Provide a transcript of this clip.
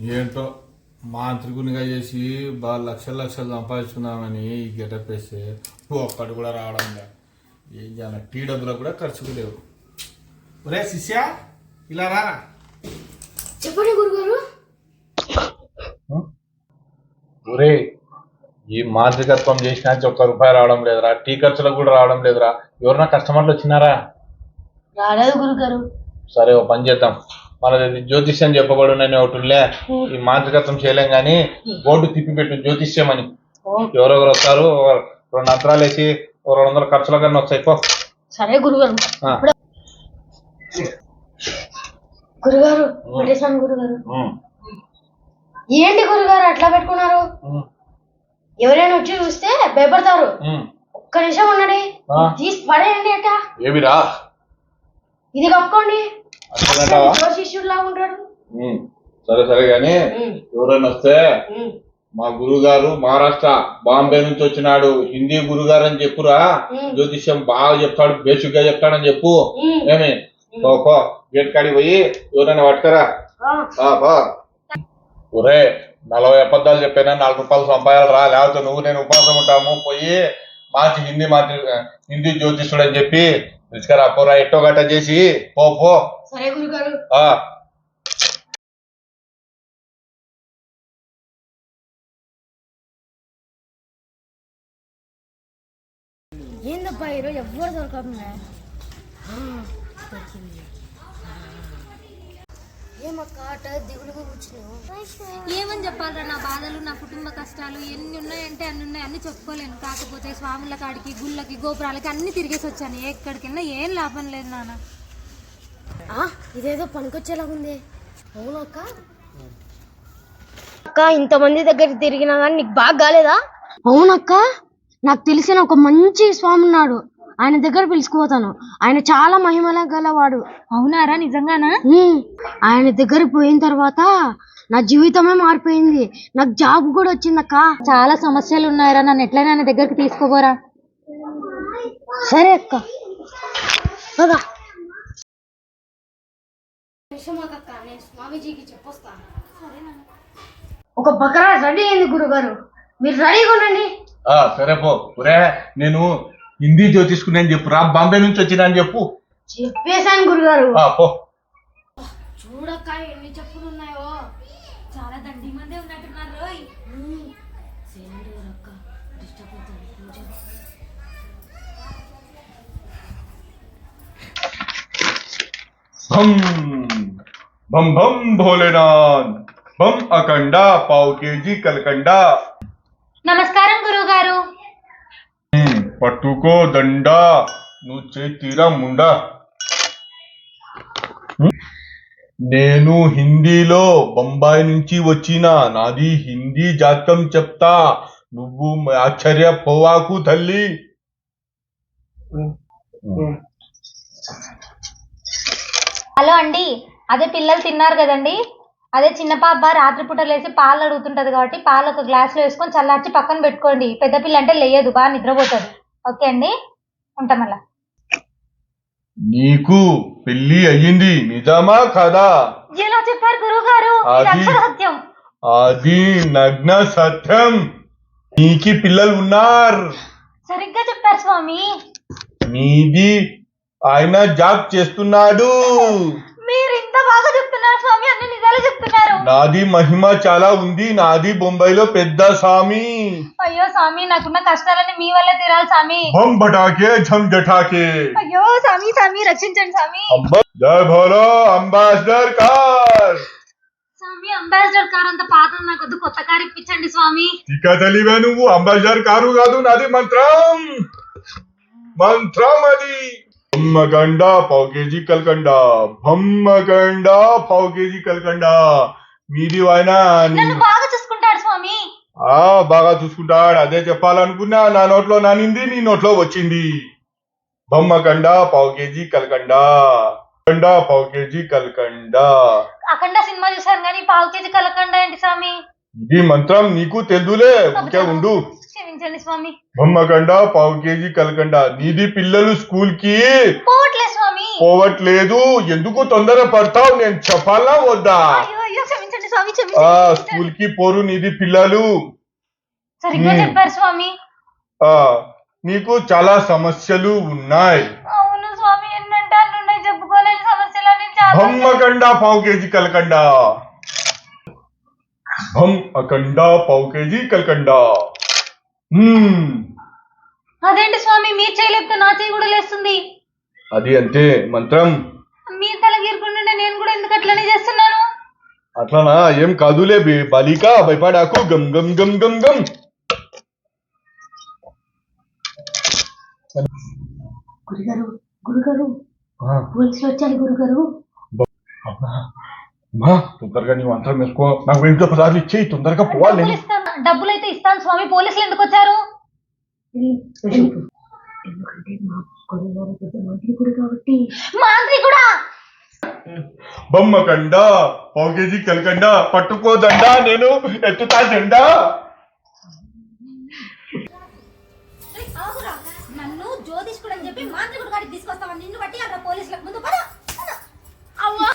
ఏంటో మాంత్రికునిగా చేసి బాగా లక్షల లక్షలు సంపాదించుకుందామని ఈ గెటప్ వేస్తే ఒక్కడు కూడా రావడం లేదు ఏం చేయాలి? టీ డబ్బులకు కూడా ఖర్చుకు లేవు. ఒరే శిష్య ఇలా రారా చెప్పండి గురుగారు. ఒరే ఈ మాంత్రికత్వం చేసినా ఒక్క రూపాయి రావడం లేదురా. టీ ఖర్చులకు కూడా రావడం లేదురా. ఎవరన్నా కస్టమర్లు వచ్చినారా? రాలేదు గురుగారు. సరే ఓ పని చేద్దాం. మనది జ్యోతిష్యం చెప్పబడునని ఒకటి ఈ మాంత్రికత్వం చేయలేం కానీ బోర్డు తిప్పి పెట్టు జ్యోతిష్యం అని. ఎవరెవరు వస్తారు? రెండు అంతరాలు వేసి రెండు వందల ఖర్చుల కన్నా వస్తాయి పో. సరే గురుగారు. గురుగారు గురుగారు. ఏంటి గురుగారు అట్లా పెట్టుకున్నారు? ఎవరైనా వచ్చి చూస్తే భయపడతారు. ఒక్క నిమిషం ఆ. తీసి పడేయండి అట్ట. ఏమిరా? ఇది కప్పుకోండి. శిష్యుడిలా ఉంటాడు? సరే సరే ఉమ్, ఎవరైనా వస్తే మా గురువు గారు మహారాష్ట్ర బాంబే నుంచి వచ్చినాడు హిందీ గురుగారు అని చెప్పురా. జ్యోతిష్యం బాగా చెప్తాడు బేసిక్గా చెప్తాడని చెప్పు. ఏమి? పో, గేట్ కాడికి పోయి ఎవరైనా పట్టుకరా. ఒరే నలభై అబద్ధాలు చెప్పినా? నాలుగు రూపాయలు సంపాదాలు రా లేకపోతే నువ్వు నేను ఉపవాసం ఉంటాము పోయి మార్చి హిందీ మార్చి హిందీ జ్యోతిష్యుడు అని చెప్పి తీసుకురా పోరా ఎట్టో గట్ట చేసి పో పో. సరే గురుగారు. ఆ. ఏందబ్బా ఈరోజు ఎవ్వరు దొరకకుండా ఏమని చెప్పాలరా నా బాధలు నా కుటుంబ కష్టాలు ఎన్ని ఉన్నాయంటే అన్ని ఉన్నాయి అన్ని చెప్పుకోలేను. కాకపోతే స్వాముల కాడికి గుళ్ళకి గోపురాలకి అన్ని తిరిగేసి వచ్చాను. ఎక్కడికైనా ఏం లాభం లేదు నాన్న. ఆ, ఇదేదో పనికొచ్చేలాగుంది అవును అక్క. అక్క ఇంతమంది దగ్గర తిరిగినా కానీ నీకు బాగా కాలేదా? అవునక్క నాకు తెలిసిన ఒక మంచి స్వామి ఉన్నాడు ఆయన దగ్గర పిలుచుకుపోతాను. ఆయన చాలా మహిమల గలవాడు. అవునారా నిజంగానా? ఆయన దగ్గర పోయిన తర్వాత నా జీవితమే మారిపోయింది. నాకు జాబ్ కూడా వచ్చిందక్క. చాలా సమస్యలు ఉన్నాయరా నన్ను ఎట్లయినా ఆయన దగ్గరికి తీసుకోపోరా. సరే అక్క. పద. ఒక బకరా రెడీ అయింది గురుగారు. మీరు రెడీగా ఉండండి. ఆ, సరే పో. నేను హిందీ జ్యోతిష్కుని చెప్పు. రా బాంబే నుంచి వచ్చినా అని చెప్పు. చెప్పేశాను గురుగారు. ఆ, పో. చూడక్క ఎన్ని చెప్పులు ఉన్నాయో. చాలా దండి మందే ఉన్నట్టున్నారు. రోయ్. భం భం భం భోలేనాథ్. భం అఖండ పావు కేజీ కలకండ. నమస్కారం. పట్టుకో దండ. నువ్వు చేతిరా ముండ. నేను హిందీలో బొంబాయి నుంచి వచ్చిన నాది హిందీ జాతకం చెప్తా. నువ్వు ఆశ్చర్యపోవాకు తల్లి. హలో అండి అదే పిల్లలు తిన్నారు కదండి? అదే చిన్న పాప రాత్రిపూట లేసి పాలు అడుగుతుంటది కాబట్టి పాలు ఒక గ్లాసులో వేసుకొని చల్లార్చి పక్కన పెట్టుకోండి. పెద్ద పిల్ల అంటే లేయదు బాగా నిద్రపోతుంది. ఓకే అండి. ఉంటాం మళ్ళా. నీకు పెళ్ళి అయ్యింది నిజమా కాదా? ఎలా చెప్పారు గురువు గారు అది- సత్యం అది నగ్న సత్యం. నీకి పిల్లలు ఉన్నారు. సరిగ్గా చెప్పారు స్వామి. నీది ఆయన జాబ్ చేస్తున్నాడు మీరు ఇంత బాగా చెప్తున్నారు స్వామి అన్ని నిజాలు చెప్తున్నారు నాది మహిమ చాలా ఉంది నాది బొంబాయిలో పెద్ద స్వామి అయ్యో స్వామి నాకున్న కష్టాలన్నీ మీ వల్లే తీరాలి స్వామి బం బటాకే ఝమ్ జటాకే అయ్యో స్వామి స్వామి రక్షించండి స్వామి జై భోలో అంబాసిడర్ కార్. స్వామి అంబాసిడర్ కార్ అంత పాత నాకు వద్దు కొత్త కార్ ఇప్పించండి స్వామి ఇక తెలివే నువ్వు అంబాసిడర్ కారు కాదు నాది మంత్రం. మంత్రం అది. బొమ్మగండ పావు కేజీ కల్కండ. బొమ్మగండ పావు కేజీ కల్కండ. మీది ఆయన నన్ను బాగా చూసుకుంటాడు స్వామి. ఆ బాగా చూసుకుంటాడు. అదే చెప్పాలనుకున్నా నా నోట్లో నానింది నీ నోట్లో వచ్చింది. బొమ్మకండ పావు కేజీ కల్కండ కండ. పావు కేజీ కల్కండ అఖండ సినిమా చూసాను కానీ పావు కేజీ కలకండ ఏంటి స్వామి? ఇది మంత్రం నీకు తెలుదులే ఊరికే ఉండు. క్షమించండి స్వామి. బొమ్మకండ పావు కేజీ కలకండ నీది పిల్లలు స్కూల్కి పోవట్లే స్వామి. పోవట్లేదు. ఎందుకు తొందర పడతావు నేను చెప్పాలా వద్దా? అయ్యో స్వామి. ఆ స్కూల్కి పోరు నీది పిల్లలు. సరిగ్గా. చెప్పారు స్వామి. ఆ నీకు చాలా సమస్యలు ఉన్నాయి. అవును స్వామి అన్ని ఉన్నాయి చెప్పుకోలేని చాలా భమ్ అఖండ పావు కేజీ కలకండ. భమ్ పావు కేజీ కలకండ. అదేంటి స్వామి మీరు చేయలేకపోతే నా చేయి కూడా లేస్తుంది. అది అంతే మంత్రం మీరు తల గీరుకుంటుంటే నేను కూడా ఎందుకు అట్లనే చేస్తున్నాను అట్లానా? ఏం కాదులే బే బాలిక భయపడాకు. గమ్ గమ్ గమ్ గమ్ గమ్. గురుగారు గురుగారు ఆ, పోలీసులు వచ్చారు గురుగారు. అమ్మా, అమ్మా, తొందరగా నీ మంత్రం వేసుకో. నాకు వెంట పదాలు ఇచ్చేయి తొందరగా పోవాలి. డబ్బులు అయితే ఇస్తాను స్వామి పోలీసులు ఎందుకు వచ్చారు? ఎందుకంటే మా గురుగారు పెద్ద మంత్రికుడు కాబట్టి. మాంత్రికుడా? బొమ్మకండ పావు కేజీ కలకండ పట్టుకోదండ నేను ఎత్తుతా జెండా. నన్ను జ్యోతిష్కుడు అని చెప్పి మాంత్రికుడు గారికి తీసుకొస్తావా? నిన్ను బట్టి అక్కడ పోలీసులకు ముందు పద.